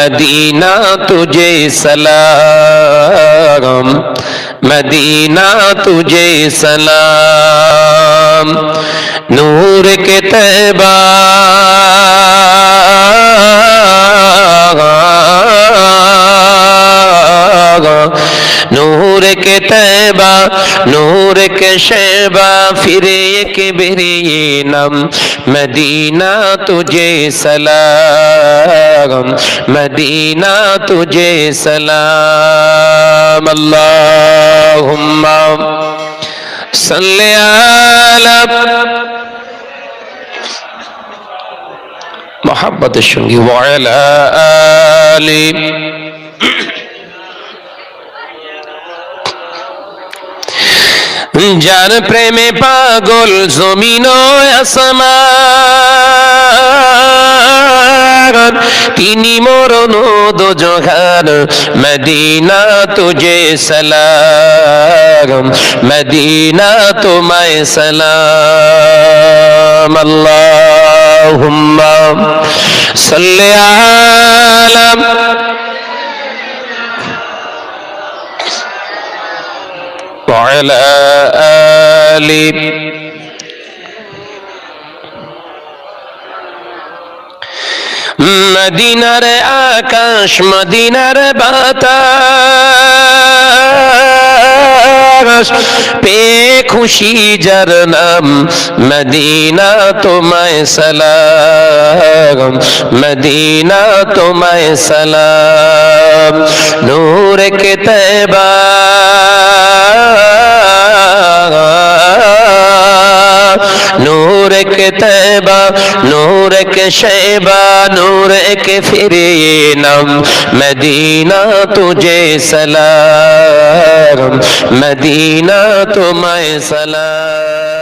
مدینہ تجھے سلام مدینہ تجھے سلام نور کے تیبہ نور کے طیبہ، نور کے شیبہ، پھر ایک برینم مدینہ تجھے سلام، مدینہ تجھے سلام، اللہم صلی علی محبت شنگی وعلا آلی যার প্রেমে পাগল জমিন আসমান। তিনি মরণ দোজহান মদিনা তুঝে সালাম মদিনা তোমায় সালাম। আল্লাহুম্মা সাল্লি وعلى آله মদিনার আকাশ মদিনার বাতাস পে খুশি যার নাম মদিনা তোমায় সালাম মদিনা তোমায় সালাম নূর কে তৈবা نور کے تیبہ نور کے شیبہ نور کے فرینم مدینہ تجھے سلام مدینہ تمہیں سلام